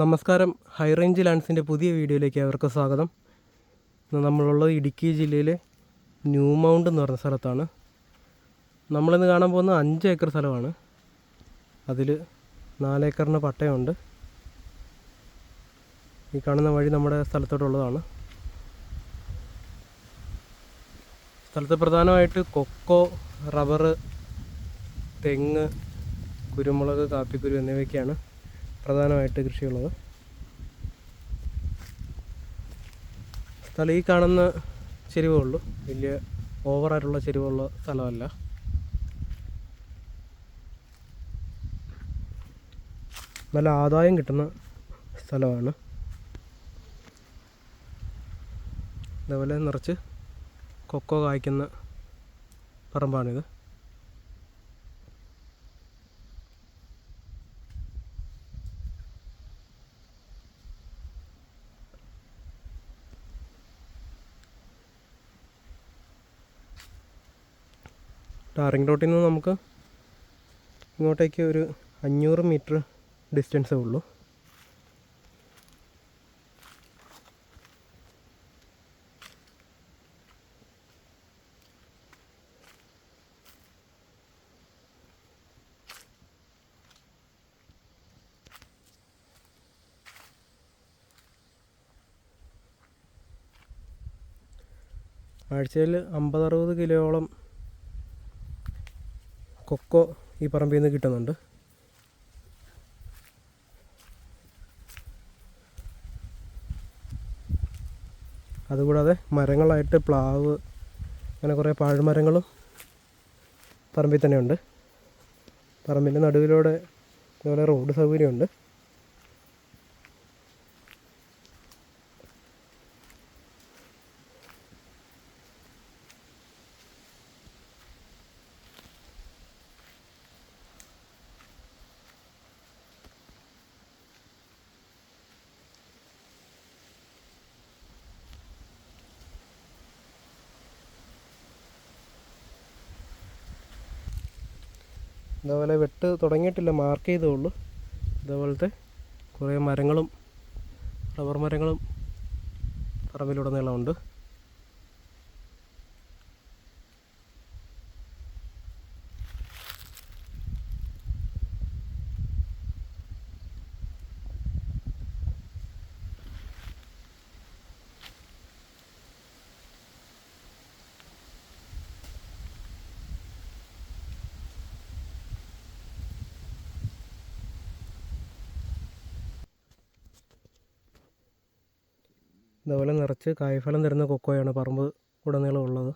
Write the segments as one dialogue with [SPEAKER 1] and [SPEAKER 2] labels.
[SPEAKER 1] നമസ്കാരം. High range ലാൻഡ്സിന്റെ പുതിയ വീഡിയോയിലേക്ക് അവർക്ക് സ്വാഗതം. നമ്മളുള്ളത് ഇടുക്കി ജില്ലയിലെ ന്യൂ മൗണ്ട് എന്ന് പറഞ്ഞ സ്ഥലത്താണ്. നമ്മളിന്ന് കാണാൻ പോകുന്ന അഞ്ച് ഏക്കർ സ്ഥലമാണ്. അതിൽ നാലേക്കറിന് പട്ടയമുണ്ട് ഈ കാണുന്ന വഴി നമ്മുടെ സ്ഥലത്തോട്ടുള്ളതാണ്. സ്ഥലത്ത് പ്രധാനമായിട്ട് കൊക്കോ റബ്ബർ തെങ്ങ് കുരുമുളക് കാപ്പിക്കുരു എന്നിവയൊക്കെയാണ്. പ്രധാനമായിട്ട് കൃഷിയുള്ളത്. സ്ഥലം ഈ കാണുന്ന ചെരുവേ ഉള്ളൂ വലിയ ഓവറായിട്ടുള്ള ചെരുവുള്ള സ്ഥലമല്ല. നല്ല ആദായം കിട്ടുന്ന സ്ഥലമാണ്. അതേപോലെ നിറച്ച് കൊക്കോ കായ്ക്കുന്ന പറമ്പാണിത്. ടാറിങ് റോട്ടിൽ നിന്ന് നമുക്ക് ഇങ്ങോട്ടേക്ക് ഒരു അഞ്ഞൂറ് മീറ്റർ ഡിസ്റ്റൻസേ ഉള്ളൂ. ആഴ്ചയിൽ അമ്പത് അറുപത് കിലോയോളം കൊക്കോ ഈ പറമ്പിൽ നിന്ന് കിട്ടുന്നുണ്ട്. അതുകൂടാതെ മരങ്ങളായിട്ട് പ്ലാവ് അങ്ങനെ കുറേ പാഴ്മരങ്ങളും പറമ്പിൽ തന്നെയുണ്ട്. പറമ്പിന്റെ നടുവിലൂടെ ഇതുപോലെ റോഡ് സൗകര്യമുണ്ട്. ഇതേപോലെ വെട്ട് തുടങ്ങിയിട്ടില്ല മാർക്ക് ചെയ്തേ ഉള്ളൂ ഇതേപോലത്തെ കുറേ മരങ്ങളും റബ്ബർ മരങ്ങളും പറമ്പിലുടനീളമുണ്ട്. ഇതേപോലെ നിറച്ച് കായ്ഫലം തരുന്ന കൊക്കോയാണ് പറമ്പ് ഉടനീളം ഉള്ളത്.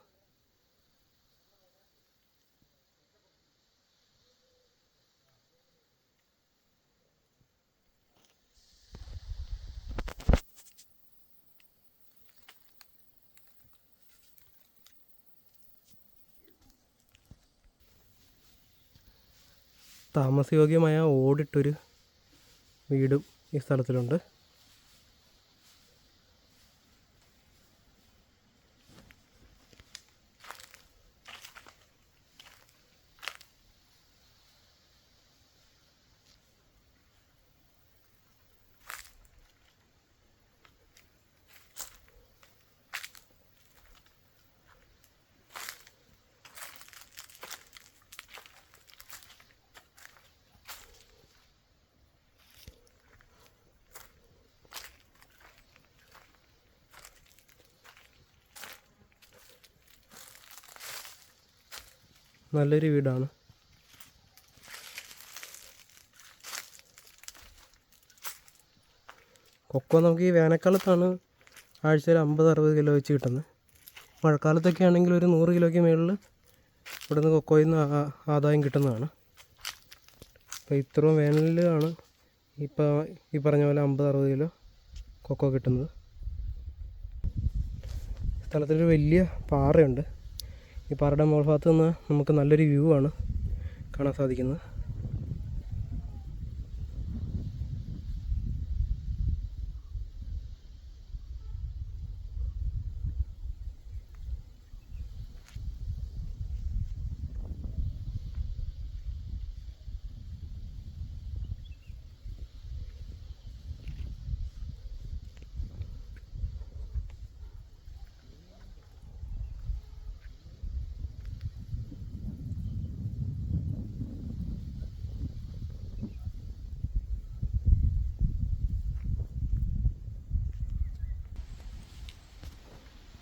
[SPEAKER 1] താമസയോഗ്യമായ ഓടിട്ടൊരു വീടും ഈ സ്ഥലത്തിലുണ്ട്. നല്ലൊരു വീടാണ്. കൊക്കോ നമുക്ക് ഈ വേനൽക്കാലത്താണ് ആഴ്ചയിൽ അമ്പത് അറുപത് കിലോ വെച്ച് കിട്ടുന്നത്. മഴക്കാലത്തൊക്കെ ആണെങ്കിൽ ഒരു നൂറ് കിലോയ്ക്ക് മുകളിൽ നിന്ന് കൊക്കോയിൽ നിന്ന് ആദായം കിട്ടുന്നതാണ്. അപ്പോൾ ഇത്രയും വേനലിലാണ് ഇപ്പോൾ ഈ പറഞ്ഞ പോലെ അമ്പത് അറുപത് കിലോ കൊക്കോ കിട്ടുന്നത്. സ്ഥലത്തൊരു വലിയ പാറയുണ്ട്. ഈ പാറയുടെ മുകൾ ഭാഗത്ത് നിന്ന് നമുക്ക് നല്ലൊരു വ്യൂ ആണ് കാണാൻ സാധിക്കുന്നത്.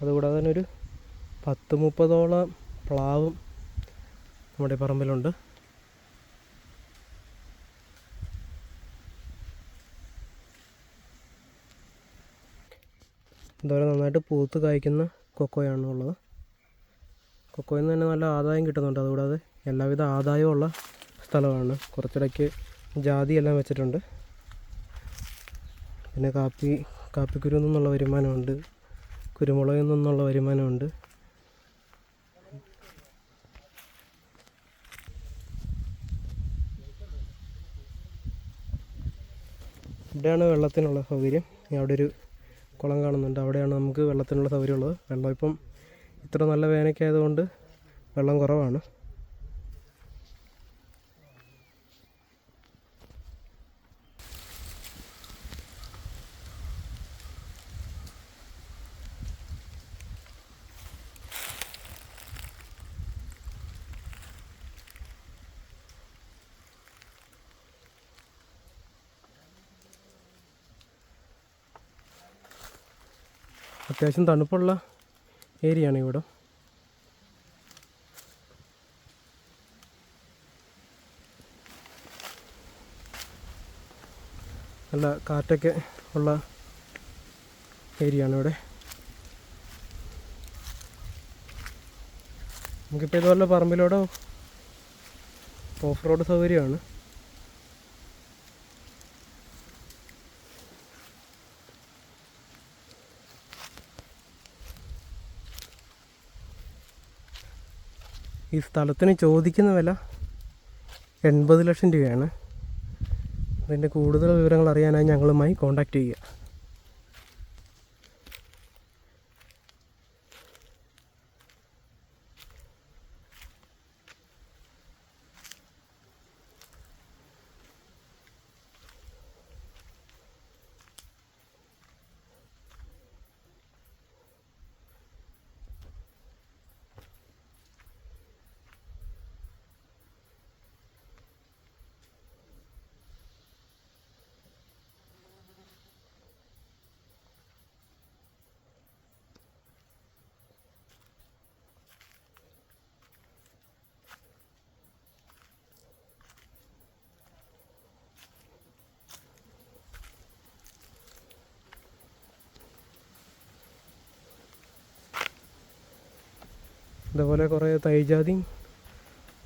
[SPEAKER 1] അതുകൂടാതെ തന്നെ ഒരു പത്ത് മുപ്പതോളം പ്ലാവും നമ്മുടെ പറമ്പിലുണ്ട്. അതുപോലെ നന്നായിട്ട് പൂത്ത് കായ്ക്കുന്ന കൊക്കോയാണ് ഉള്ളത്. കൊക്കോയിൽ നിന്ന് തന്നെ നല്ല ആദായം കിട്ടുന്നുണ്ട്. അതുകൂടാതെ എല്ലാവിധ ആദായമുള്ള സ്ഥലമാണ്. കുറച്ചിടയ്ക്ക് ജാതിയെല്ലാം വെച്ചിട്ടുണ്ട്. പിന്നെ കാപ്പി കാപ്പിക്കുരു നിന്നുള്ള വരുമാനമുണ്ട്. കുരുമുളകിൽ നിന്നുള്ള വരുമാനമുണ്ട്. ഇവിടെയാണ് വെള്ളത്തിനുള്ള സൗകര്യം. അവിടെ ഒരു കുളം കാണുന്നുണ്ട്. അവിടെയാണ് നമുക്ക് വെള്ളത്തിനുള്ള സൗകര്യമുള്ളത്. വെള്ളം ഇപ്പം ഇത്ര നല്ല വേനയ്ക്കായതുകൊണ്ട് വെള്ളം കുറവാണ്. അത്യാവശ്യം തണുപ്പുള്ള ഏരിയയാണ് ഇവിടെ. നല്ല കാറ്റൊക്കെ ഉള്ള ഏരിയയാണ് ഇവിടെ. നമുക്കിപ്പോൾ ഇതുപോലെ പറമ്പിലൂടെ ഓഫ് റോഡ് സൗകര്യമാണ്. ഈ സ്ഥലത്തിന് ചോദിക്കുന്ന വില എൺപത് ലക്ഷം രൂപയാണ്. അതിന്റെ കൂടുതൽ വിവരങ്ങൾ അറിയാനായി ഞങ്ങളുമായി കോൺടാക്റ്റ് ചെയ്യുക. ഇതുപോലെ കുറേ തൈജാതി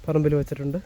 [SPEAKER 1] പറമ്പിൽ വെച്ചിട്ടുണ്ട്.